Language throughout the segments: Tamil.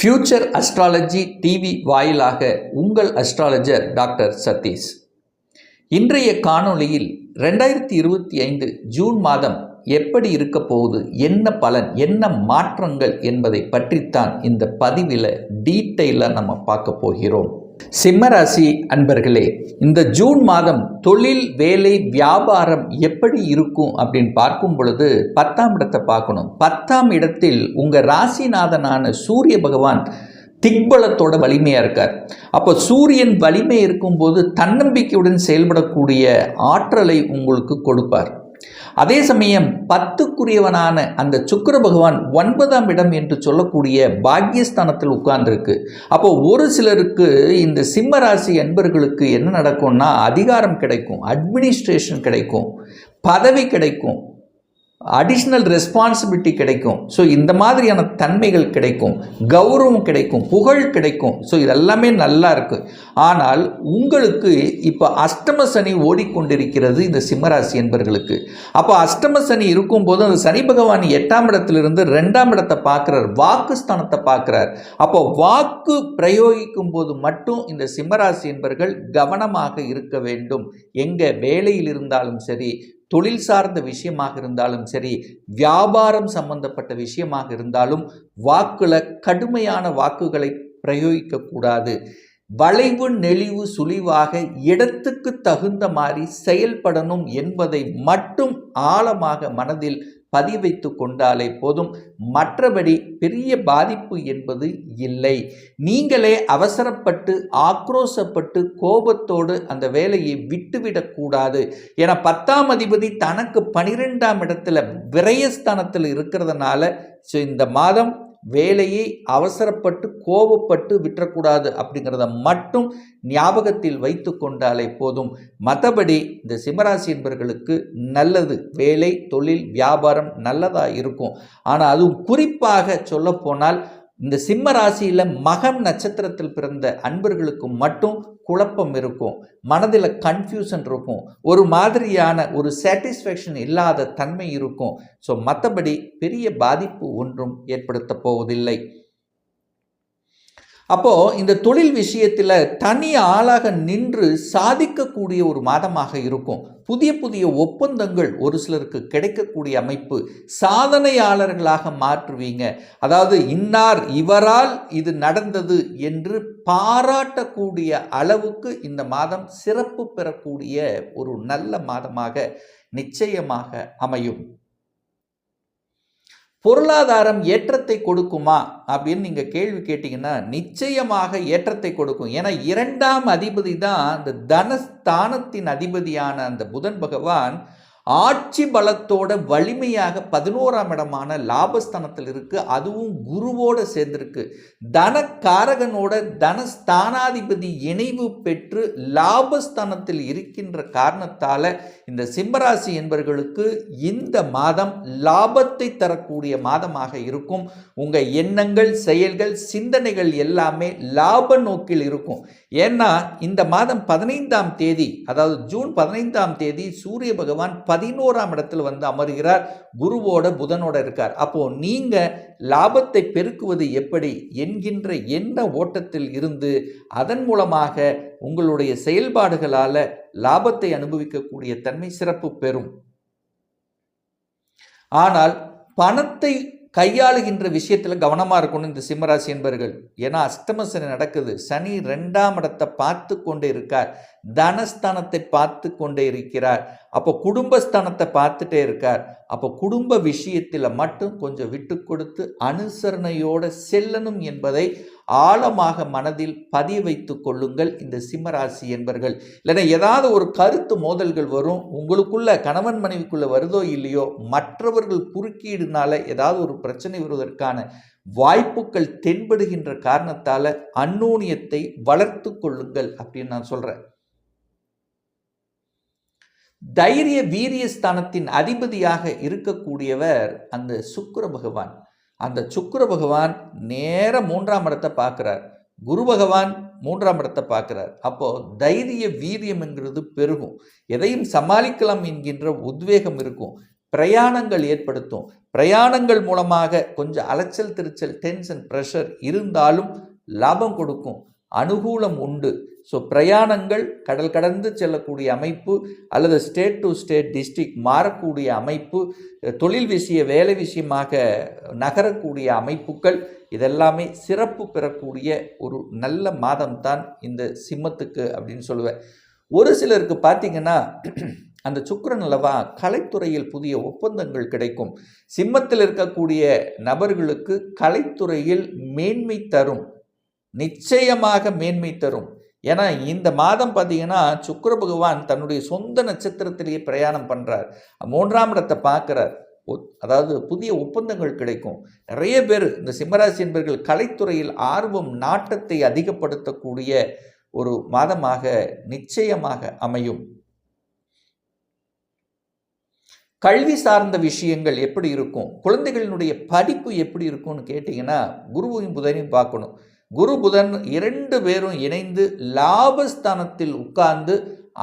ஃபியூச்சர் அஸ்ட்ராலஜி டிவி வாயிலாக உங்கள் அஸ்ட்ராலஜர் டாக்டர் சதீஷ். இன்றைய காணொளியில் ரெண்டாயிரத்தி இருபத்தி ஐந்து ஜூன் மாதம் எப்படி இருக்க போகுது என்ன பலன் என்ன மாற்றங்கள் என்பதை பற்றித்தான் இந்த பதிவில் டீட்டெயிலாக நம்ம பார்க்க போகிறோம். சிம்மராசி அன்பர்களே இந்த ஜூன் மாதம் தொழில் வேலை வியாபாரம் எப்படி இருக்கும் அப்படின்னு பார்க்கும் பொழுது பத்தாம் இடத்தை பார்க்கணும். பத்தாம் இடத்தில் உங்கள் ராசிநாதனான சூரிய பகவான் திக்பலத்தோட வலிமையாக இருக்கார். அப்போ சூரியன் வலிமை இருக்கும்போது தன்னம்பிக்கையுடன் செயல்படக்கூடிய ஆற்றலை உங்களுக்கு கொடுப்பார். அதே சமயம் பத்துக்குரியவனான அந்த சுக்கர பகவான் ஒன்பதாம் இடம் என்று சொல்லக்கூடிய பாக்யஸ்தானத்தில் உட்கார்ந்துருக்கு. அப்போ ஒரு சிலருக்கு இந்த சிம்ம ராசி என்ன நடக்கும்னா அதிகாரம் கிடைக்கும் அட்மினிஸ்ட்ரேஷன் கிடைக்கும் பதவி கிடைக்கும் அடிஷ்னல் ரெஸ்பான்சிபிலிட்டி கிடைக்கும். ஸோ இந்த மாதிரியான தன்மைகள் கிடைக்கும். கௌரவம் கிடைக்கும். புகழ் கிடைக்கும். ஸோ இதெல்லாமே நல்லா இருக்குது ஆனால் உங்களுக்கு இப்போ அஷ்டம சனி ஓடிக்கொண்டிருக்கிறது இந்த சிம்மராசி என்பர்களுக்கு. அப்போ அஷ்டம சனி இருக்கும்போது அந்த சனி பகவான் எட்டாம் இடத்திலிருந்து ரெண்டாம் இடத்தை பார்க்குறார். வாக்குஸ்தானத்தை பார்க்குறார். அப்போ வாக்கு பிரயோகிக்கும் போது மட்டும் இந்த சிம்மராசி என்பர்கள் கவனமாக இருக்க வேண்டும். எங்கே வேலையில் இருந்தாலும் சரி தொழில் சார்ந்த விஷயமாக இருந்தாலும் சரி வியாபாரம் சம்பந்தப்பட்ட விஷயமாக இருந்தாலும் வாக்குல கடுமையான வாக்குகளை பிரயோகிக்கக்கூடாது வளைவு நெளிவு சுழிவாக இடத்துக்கு தகுந்த மாதிரி செயல்படணும் என்பதை மட்டும் ஆழமாக மனதில் பதிவைத்து கொண்டாலே போதும். மற்றபடி பெரிய பாதிப்பு என்பது இல்லை. நீங்களே அவசரப்பட்டு ஆக்ரோசப்பட்டு கோபத்தோடு அந்த வேலையை விட்டுவிடக்கூடாது என பத்தாம் அதிபதி தனக்கு பனிரெண்டாம் இடத்துல விரயஸ்தானத்தில் இருக்கிறதுனால ஸோ இந்த மாதம் வேலையை அவசரப்பட்டு கோபப்பட்டு விட்டுறக்கூடாது அப்படிங்கிறத மட்டும் ஞாபகத்தில் வைத்து கொண்டாலே போதும். மற்றபடி இந்த சிம்மராசி என்பவர்களுக்கு நல்லது. வேலை தொழில் வியாபாரம் நல்லதாக இருக்கும். ஆனால் அதுவும் குறிப்பாக சொல்லப்போனால் இந்த சிம்ம ராசியில் மகம் நட்சத்திரத்தில் பிறந்த அன்பர்களுக்கு மட்டும் குழப்பம் இருக்கும். மனதில் கன்ஃபியூஷன் இருக்கும். ஒரு மாதிரியான ஒரு சாட்டிஸ்ஃபேக்ஷன் இல்லாத தன்மை இருக்கும். ஸோ மற்றபடி பெரிய பாதிப்பு ஒன்றும் ஏற்படுத்த போவதில்லை. அப்போது இந்த தொழில் விஷயத்தில் தனி ஆளாக நின்று சாதிக்கக்கூடிய ஒரு மாதமாக இருக்கும். புதிய புதிய ஒப்பந்தங்கள் ஒரு சிலருக்கு கிடைக்கக்கூடிய அமைப்பு சாதனையாளர்களாக மாற்றுவீங்க. அதாவது இன்னார் இவரால் இது நடந்தது என்று பாராட்டக்கூடிய அளவுக்கு இந்த மாதம் சிறப்பு பெறக்கூடிய ஒரு நல்ல மாதமாக நிச்சயமாக அமையும். பொருளாதாரம் ஏற்றத்தை கொடுக்குமா அப்படின்னு நீங்கள் கேள்வி கேட்டிங்கன்னா நிச்சயமாக ஏற்றத்தை கொடுக்கும். ஏன்னா இரண்டாம் அதிபதி தான் அந்த தனஸ்தானத்தின் அதிபதியான அந்த புதன் பகவான் ஆட்சி பலத்தோட வலிமையாக பதினோராம் இடமான லாபஸ்தானத்தில் இருக்குது அதுவும் குருவோட சேர்ந்திருக்கு. தனக்காரகனோட தனஸ்தானாதிபதி இணைவு பெற்று லாபஸ்தானத்தில் இருக்கின்ற காரணத்தால் இந்த சிம்மராசி என்பவர்களுக்கு இந்த மாதம் லாபத்தை தரக்கூடிய மாதமாக இருக்கும். உங்கள் எண்ணங்கள் செயல்கள் சிந்தனைகள் எல்லாமே லாப நோக்கில் இருக்கும். ஏன்னா இந்த மாதம் பதினைந்தாம் தேதி அதாவது ஜூன் பதினைந்தாம் தேதி சூரிய பகவான் பதினோராம் இடத்தில் வந்து அமர்கிறார். குருவோட புதனோட இருக்கார். அப்போ நீங்க லாபத்தை பெருக்குவது எப்படி என்கின்ற எண்ண ஓட்டத்தில் இருந்து அதன் மூலமாக உங்களுடைய செயல்பாடுகளால லாபத்தை அனுபவிக்கக்கூடிய தன்மை சிறப்பு பெறும். ஆனால் பணத்தை கையாளுகின்ற விஷயத்தில் கவனமாக இருக்கணும் இந்த சிம்மராசி என்பர்கள். ஏன்னா அஷ்டம சனி நடக்குது. சனி ரெண்டாம் இடத்தை பார்த்து கொண்டே இருக்கார். தனஸ்தானத்தை பார்த்து கொண்டே இருக்கிறார். அப்போ குடும்பஸ்தானத்தை பார்த்துட்டே இருக்கார். அப்போ குடும்ப விஷயத்தில் மட்டும் கொஞ்சம் விட்டு கொடுத்து அனுசரணையோடு செல்லணும் என்பதை ஆழமாக மனதில் பதிய வைத்து கொள்ளுங்கள் இந்த சிம்மராசி என்பர்கள். இல்லைன்னா ஏதாவது ஒரு கருத்து மோதல்கள் வரும். உங்களுக்குள்ள கணவன் மனைவிக்குள்ள வருதோ இல்லையோ மற்றவர்கள் குறுக்கீடுனால ஏதாவது ஒரு பிரச்சனை வருவதற்கான வாய்ப்புகள் தென்படுகின்ற காரணத்தால் அந்நூனியத்தை வளர்த்து கொள்ளுங்கள் அப்படின்னு நான் சொல்கிறேன் தைரிய வீரிய ஸ்தானத்தின் அதிபதியாக இருக்கக்கூடியவர் அந்த சுக்கர பகவான். அந்த சுக்கர பகவான் நேர மூன்றாம் இடத்தை பார்க்குறார். குரு பகவான் மூன்றாம் இடத்தை பார்க்குறார். அப்போது தைரிய வீரியம் என்கிறது பெருகும். எதையும் சமாளிக்கலாம் என்கின்ற உத்வேகம் இருக்கும். பிரயாணங்கள் ஏற்படுத்தும். பிரயாணங்கள் மூலமாக கொஞ்சம் அலைச்சல் திருச்சல் டென்ஷன் ப்ரெஷர் இருந்தாலும் லாபம் கொடுக்கும். அனுகூலம் உண்டு. ஸோ பிரயாணங்கள் கடல் கடந்து செல்லக்கூடிய அமைப்பு அல்லது ஸ்டேட் டு ஸ்டேட் டிஸ்ட்ரிக் மாறக்கூடிய அமைப்பு தொழில் விஷய வேலை விஷயமாக நகரக்கூடிய அமைப்புகள் இதெல்லாமே சிறப்பு பெறக்கூடிய ஒரு நல்ல மாதம்தான் இந்த சிம்மத்துக்கு அப்படின்னு சொல்லுவேன். ஒரு சிலருக்கு பார்த்தீங்கன்னா அந்த சுக்கரன் அல்லவா கலைத்துறையில் புதிய ஒப்பந்தங்கள் கிடைக்கும். சிம்மத்தில் இருக்கக்கூடிய நபர்களுக்கு கலைத்துறையில் மேன்மை தரும். நிச்சயமாக மேன்மை தரும். ஏன்னா இந்த மாதம் பார்த்தீங்கன்னா சுக்கர பகவான் தன்னுடைய சொந்த நட்சத்திரத்திலேயே பிரயாணம் பண்ணுறார் மூன்றாம் இடத்தை பார்க்குறார். அதாவது புதிய ஒப்பந்தங்கள் கிடைக்கும். நிறைய பேர் இந்த சிம்மராசி என்பர்கள் கலைத்துறையில் ஆர்வம் நாட்டத்தை அதிகப்படுத்தக்கூடிய ஒரு மாதமாக நிச்சயமாக அமையும். கல்வி சார்ந்த விஷயங்கள் எப்படி இருக்கும்? குழந்தைகளினுடைய படிப்பு எப்படி இருக்கும்னு கேட்டிங்கன்னா குருவையும் புதனையும் பார்க்கணும். குரு புதன் இரண்டு பேரும் இணைந்து லாபஸ்தானத்தில் உட்கார்ந்து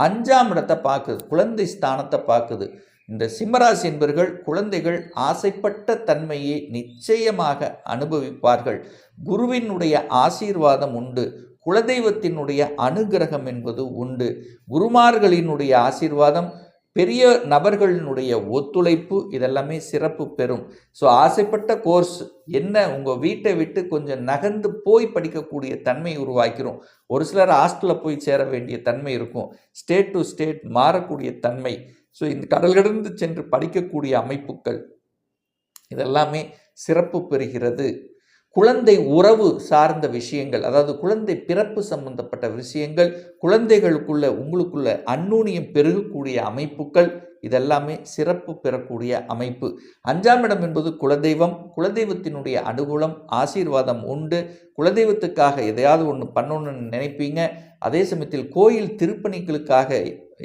அஞ்சாம் இடத்தை பார்க்குது குழந்தை ஸ்தானத்தை பார்க்குது. இந்த சிம்மராசி என்பர்கள் குழந்தைகள் ஆசைப்பட்ட தன்மையை நிச்சயமாக அனுபவிப்பார்கள். குருவினுடைய ஆசீர்வாதம் உண்டு குலதெய்வத்தினுடைய அனுகிரகம் என்பது உண்டு. குருமார்களினுடைய ஆசீர்வாதம் பெரிய நபர்களினுடைய ஒத்துழைப்பு இதெல்லாமே சிறப்பு பெறும். ஸோ ஆசைப்பட்ட கோர்ஸ் என்ன? உங்கள் வீட்டை விட்டு கொஞ்சம் நகர்ந்து போய் படிக்கக்கூடிய தன்மை உருவாக்கிறோம். ஒரு சிலர் ஹாஸ்டலில் போய் சேர வேண்டிய தன்மை இருக்கும். ஸ்டேட் டு ஸ்டேட் மாறக்கூடிய தன்மை. ஸோ இந்த கடல்கடந்து சென்று படிக்கக்கூடிய அமைப்புகள் இதெல்லாமே சிறப்பு பெறுகிறது. குழந்தை உறவு சார்ந்த விஷயங்கள் அதாவது குழந்தை பிறப்பு சம்பந்தப்பட்ட விஷயங்கள் குழந்தைகளுக்குள்ள உங்களுக்குள்ள அந்நூனியம் பெருகக்கூடிய அமைப்புகள் இதெல்லாமே சிறப்பு பெறக்கூடிய அமைப்பு. அஞ்சாம் இடம் என்பது குலதெய்வம். குலதெய்வத்தினுடைய அனுகூலம் ஆசீர்வாதம் உண்டு. குலதெய்வத்துக்காக எதையாவது ஒன்று பண்ணணும்னு நினைப்பீங்க. அதே சமயத்தில் கோயில் திருப்பணிகளுக்காக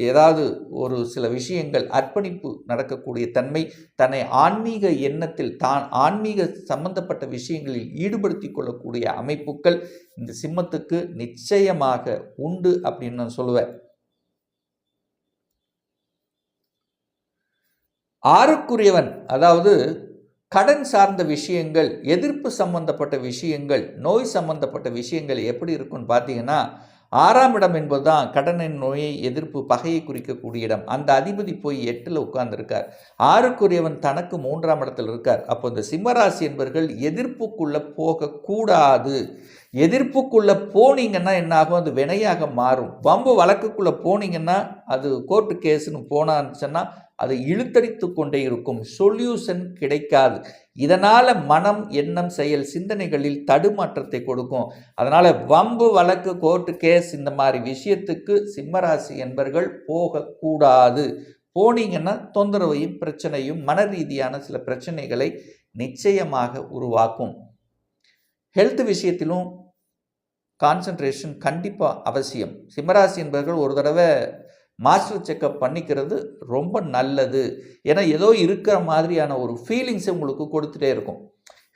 ஏதாவது ஒரு சில விஷயங்கள் அர்ப்பணிப்பு நடக்கக்கூடிய தன்மை தன்னை ஆன்மீக எண்ணத்தில் தான் ஆன்மீக சம்பந்தப்பட்ட விஷயங்களில் ஈடுபடுத்தி கொள்ளக்கூடிய அமைப்புகள் இந்த சிம்மத்துக்கு நிச்சயமாக உண்டு அப்படின்னு நான் சொல்லுவேன். ஆறுக்குரியவன் அதாவது கடன் சார்ந்த விஷயங்கள் எதிர்ப்பு சம்பந்தப்பட்ட விஷயங்கள் நோய் சம்பந்தப்பட்ட விஷயங்கள் எப்படி இருக்குன்னு பார்த்தீங்கன்னா ஆறாம் இடம் என்பது தான் கடனின் நோயை எதிர்ப்பு பகையை குறிக்கக்கூடிய இடம். அந்த அதிபதி போய் எட்டில் உட்கார்ந்துருக்கார். ஆறுக்குரியவன் தனக்கு மூன்றாம் இடத்தில் இருக்கார். அப்போ இந்த சிம்மராசி என்பவர்கள் எதிர்ப்புக்குள்ளே போகக்கூடாது. எதிர்ப்புக்குள்ளே போனீங்கன்னா என்ன ஆகும்? அது வினையாக மாறும். வம்பு வழக்குக்குள்ளே போனீங்கன்னா அது கோர்ட்டு கேஸுன்னு போனான்னு அதை இழுத்தடித்து கொண்டே இருக்கும். சொல்யூஷன் கிடைக்காது. இதனால் மனம் எண்ணம் செயல் சிந்தனைகளில் தடுமாற்றத்தை கொடுக்கும். அதனால் வம்பு வழக்கு கோர்ட்டு கேஸ் இந்த மாதிரி விஷயத்துக்கு சிம்மராசி என்பர்கள் போகக்கூடாது. போனீங்கன்னா தொந்தரவையும் பிரச்சனையும் மன ரீதியான சில பிரச்சனைகளை நிச்சயமாக உருவாக்கும். ஹெல்த் விஷயத்திலும் கான்சன்ட்ரேஷன் கண்டிப்பாக அவசியம். சிம்மராசி என்பவர்கள் ஒரு தடவை மாஸ்டர் செக்கப் பண்ணிக்கிறது ரொம்ப நல்லது. ஏன்னா ஏதோ இருக்கிற மாதிரியான ஒரு ஃபீலிங்ஸை உங்களுக்கு கொடுத்துட்டே இருக்கும்.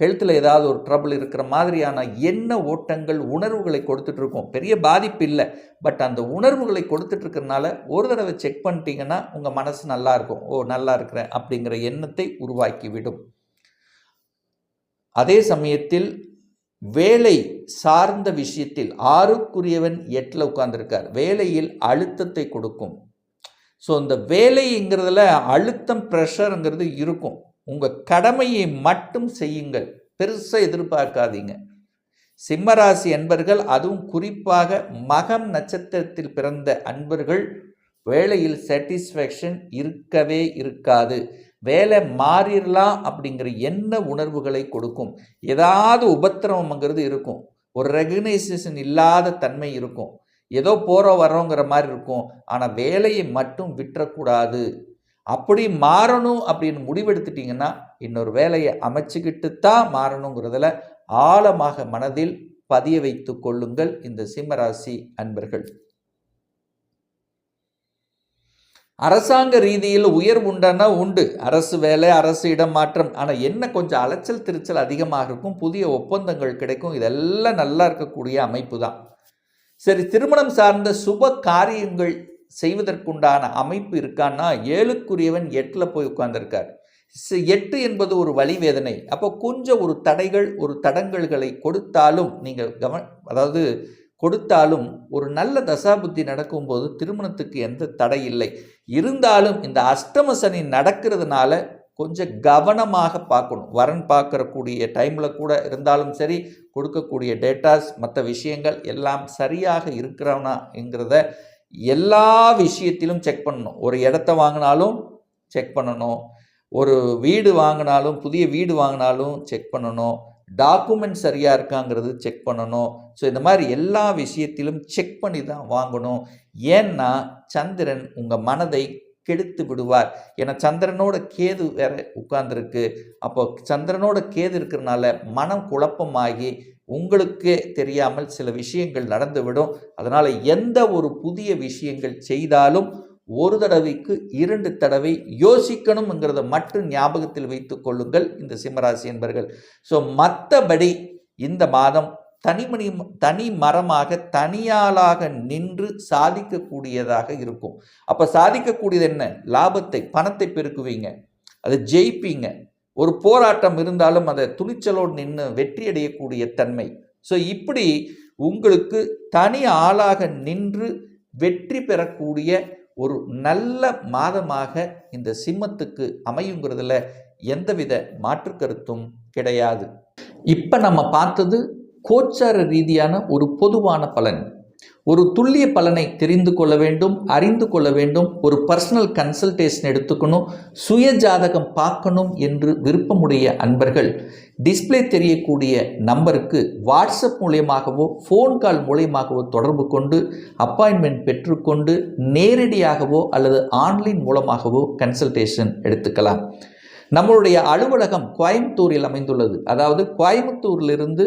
ஹெல்த்தில் ஏதாவது ஒரு ட்ரபிள் இருக்கிற மாதிரியான என்ன ஓட்டங்கள் உணர்வுகளை கொடுத்துட்ருக்கோம் பெரிய பாதிப்பு இல்லை. பட் அந்த உணர்வுகளை கொடுத்துட்ருக்கறனால ஒரு தடவை செக் பண்ணிட்டீங்கன்னா உங்கள் மனசு நல்லா இருக்கும். ஓ நல்லா இருக்கிறேன் அப்படிங்கிற எண்ணத்தை உருவாக்கி விடும். அதே சமயத்தில் வேலை சார்ந்த விஷயத்தில் ஆறுக்குரியவன் எட்டில் உட்கார்ந்துருக்கார். வேலையில் அழுத்தத்தை கொடுக்கும். ஸோ இந்த வேலைங்கிறதுல அழுத்தம் ப்ரெஷருங்கிறது இருக்கும். உங்கள் கடமையை மட்டும் செய்யுங்கள். பெருசாக எதிர்பார்க்காதீங்க. சிம்மராசி அன்பர்கள் அதுவும் குறிப்பாக மகம் நட்சத்திரத்தில் பிறந்த அன்பர்கள் வேலையில் சாட்டிஸ்ஃபேக்ஷன் இருக்கவே இருக்காது. வேலை மாறிடலாம் அப்படிங்கிற என்ன உணர்வுகளை கொடுக்கும். ஏதாவது உபத்திரவங்கிறது இருக்கும். ஒரு ரெகனைசேஷன் இல்லாத தன்மை இருக்கும். ஏதோ போகிறோம் வர்றோங்கிற மாதிரி இருக்கும். ஆனால் வேலையை மட்டும் விட்டுறக்கூடாது. அப்படி மாறணும் அப்படின்னு முடிவெடுத்துட்டிங்கன்னா இன்னொரு வேலையை அமைச்சுக்கிட்டு தான் மாறணுங்கிறதுல ஆழமாக மனதில் பதிய வைத்து கொள்ளுங்கள் இந்த சிம்மராசி அன்பர்கள். அரசாங்க ரீதியில் உயர்வு உண்டானா உண்டு. அரசு வேலை அரசு இடம் மாற்றம். ஆனால் என்ன கொஞ்சம் அலைச்சல் திருச்சல் அதிகமாக இருக்கும் புதிய ஒப்பந்தங்கள் கிடைக்கும் இதெல்லாம் நல்லா இருக்கக்கூடிய அமைப்பு தான். சரி திருமணம் சார்ந்த சுப காரியங்கள் செய்வதற்குண்டான அமைப்பு இருக்கான்னா ஏழுக்குரியவன் எட்டில் போய் உட்கார்ந்துருக்கார். எட்டு என்பது ஒரு வழிவேதனை. அப்போ கொஞ்சம் ஒரு தடைகள் ஒரு தடங்கல்களை கொடுத்தாலும் நீங்கள் கவன் அதாவது கொடுத்தாலும் ஒரு நல்ல தசாபுத்தி நடக்கும்போது திருமணத்துக்கு எந்த தடை இல்லை. இருந்தாலும் இந்த அஷ்டம சனி நடக்கிறதுனால கொஞ்சம் கவனமாக பார்க்கணும். வரன் பார்க்கறக்கூடிய டைமில் கூட இருந்தாலும் சரி கொடுக்கக்கூடிய டேட்டாஸ் மற்ற விஷயங்கள் எல்லாம் சரியாக இருக்கிறவனாங்கிறத எல்லா விஷயத்திலும் செக் பண்ணணும். ஒரு இடத்த வாங்கினாலும் செக் பண்ணணும். ஒரு வீடு வாங்கினாலும் புதிய வீடு வாங்கினாலும் செக் பண்ணணும். டாக்குமெண்ட் சரியாக இருக்காங்கிறது செக் பண்ணணும். ஸோ இந்த மாதிரி எல்லா விஷயத்திலும் செக் பண்ணி தான் வாங்கணும். ஏன்னா சந்திரன் உங்கள் மனதை கெடுத்து விடுவார். ஏன்னா சந்திரனோட கேது வேற உட்கார்ந்துருக்கு. அப்போ சந்திரனோட கேது இருக்கிறனால மனம் குழப்பமாகி உங்களுக்கே தெரியாமல் சில விஷயங்கள் நடந்துவிடும். அதனால் எந்த ஒரு புதிய விஷயங்கள் செய்தாலும் ஒரு தடவைக்கு இரண்டு தடவை யோசிக்கணுங்கிறத மட்டும் ஞாபகத்தில் வைத்துக் கொள்ளுங்கள் இந்த சிம்மராசி என்பர்கள். ஸோ மற்றபடி இந்த மாதம் தனிமணி தனி மரமாக தனியாளாக நின்று சாதிக்கக்கூடியதாக இருக்கும். அப்போ சாதிக்கக்கூடியது என்ன? லாபத்தை பணத்தை பெருக்குவீங்க. அதை ஜெயிப்பீங்க. ஒரு போராட்டம் இருந்தாலும் அதை துணிச்சலோடு நின்று வெற்றி அடையக்கூடிய தன்மை. ஸோ இப்படி உங்களுக்கு தனி ஆளாக நின்று வெற்றி பெறக்கூடிய ஒரு நல்ல மாதமாக இந்த சிம்மத்துக்கு அமையுங்கிறதுல எந்தவித மாற்று கருத்தும் கிடையாது. இப்போ நம்ம பார்த்தது கோச்சார ரீதியான ஒரு பொதுவான பலன். ஒரு துல்லிய பலனை தெரிந்து கொள்ள வேண்டும் அறிந்து கொள்ள வேண்டும் ஒரு பர்சனல் கன்சல்டேஷன் எடுத்துக்கணும் சுய ஜாதகம் பார்க்கணும் என்று விருப்பமுடைய அன்பர்கள் டிஸ்ப்ளே தெரியக்கூடிய நம்பருக்கு வாட்ஸ்அப் மூலியமாகவோ ஃபோன் கால் மூலியமாகவோ தொடர்பு கொண்டு அப்பாயின்மெண்ட் பெற்றுக்கொண்டு நேரடியாகவோ அல்லது ஆன்லைன் மூலமாகவோ கன்சல்டேஷன் எடுத்துக்கலாம். நம்மளுடைய அலுவலகம் கோயம்புத்தூரில் அமைந்துள்ளது. அதாவது கோயம்புத்தூரிலிருந்து